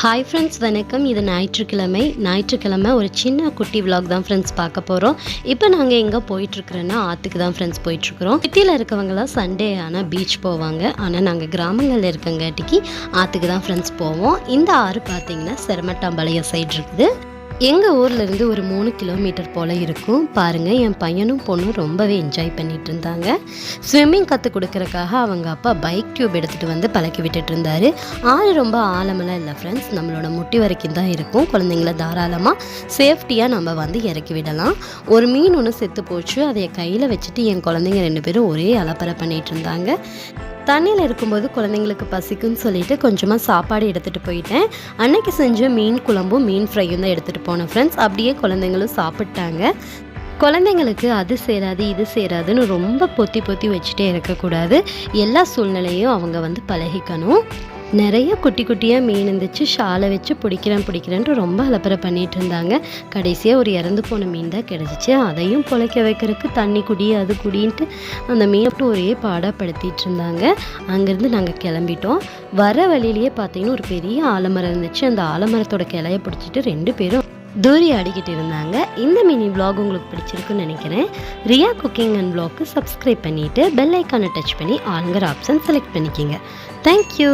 Hi friends வணக்கம். இது ஞாயிற்றுக்கிழமை. ஞாயிற்றுக்கிழமை ஒரு சின்ன குட்டி விலாக் தான் ஃப்ரெண்ட்ஸ் பார்க்க போகிறோம் இப்போ நாங்கள் எங்கே போயிட்டுருக்குறோன்னா ஆற்றுக்கு தான் ஃப்ரெண்ட்ஸ் போயிட்டுருக்குறோம். சிட்டியில் இருக்கவங்களாம் சண்டே ஆனால் பீச் போவாங்க. ஆனால் நாங்கள் கிராமங்களில் இருக்கங்காட்டிக்கு ஆற்றுக்கு தான் ஃப்ரெண்ட்ஸ் போவோம். இந்த ஆறு பார்த்தீங்கன்னா செரமட்டாம்பாளையம் சைடு இருக்குது. எங்கள் ஊர்லேருந்து ஒரு மூணு கிலோமீட்டர் போல் இருக்கும். பாருங்கள் என் பையனும் பொண்ணும் ரொம்பவே என்ஜாய் பண்ணிகிட்டு இருந்தாங்க. ஸ்விம்மிங் கற்றுக் கொடுக்கறக்காக அவங்க அப்பா பைக் டியூப் எடுத்துகிட்டு வந்து பழக்கி விட்டுட்டு இருந்தாரு. ஆறு ரொம்ப ஆழமெல்லாம் இல்லை ஃப்ரெண்ட்ஸ் நம்மளோட முட்டி வரைக்கும் தான் இருக்கும். குழந்தைங்கள தாராளமாக சேஃப்டியாக நம்ம வந்து இறக்கி விடலாம். ஒரு மீன் ஒன்று செத்து போச்சு. அதை கையில் வச்சுட்டு என் குழந்தைங்க ரெண்டு பேரும் ஒரே அலப்பறை பண்ணிகிட்டு இருந்தாங்க. தண்ணியில் இருக்கும்போது குழந்தைங்களுக்கு பசிக்குன்னு சொல்லிட்டு கொஞ்சமாக சாப்பாடு எடுத்துகிட்டு போயிட்டேன். அன்னைக்கு செஞ்ச மீன் குழம்பும் மீன் ஃப்ரையும் தான் எடுத்துகிட்டு போனேன் ஃப்ரெண்ட்ஸ் அப்படியே குழந்தைங்களும் சாப்பிட்டாங்க. குழந்தைங்களுக்கு அது சேராது இது சேராதுன்னு ரொம்ப பொத்தி பொத்தி வச்சுட்டே இருக்கக்கூடாது. எல்லா சூழ்நிலையும் அவங்க வந்து பழகிக்கணும். நிறைய குட்டி குட்டியாக மீன் இருந்துச்சு ஷாலை வச்சு பிடிக்கிறேன் பிடிக்கிறேன்ட்டு ரொம்ப அலப்பறை பண்ணிட்டு இருந்தாங்க. கடைசியாக ஒரு இறந்து போன மீன் தான் கிடச்சிச்சு. அதையும் பொழைக்க வைக்கிறதுக்கு தண்ணி குடி அது குடின்ட்டு அந்த மீனை மட்டும் ஒரே பாடப்படுத்திட்டு இருந்தாங்க. அங்கேருந்து நாங்கள் கிளம்பிட்டோம். வர வழியிலேயே பார்த்தீங்கன்னா ஒரு பெரிய ஆலமரம் இருந்துச்சு. அந்த ஆலமரத்தோட கிளைய பிடிச்சிட்டு ரெண்டு பேரும் தூரி ஆடிக்கிட்டு இருந்தாங்க. இந்த மினி வ்ளாக் உங்களுக்கு பிடிச்சிருக்குன்னு நினைக்கிறேன். Riya cooking and vlog subscribe பண்ணிவிட்டு பெல் ஐக்கானை டச் பண்ணி ஆளுங்கிற ஆப்ஷன் செலக்ட் பண்ணிக்கிங்க. தேங்க்யூ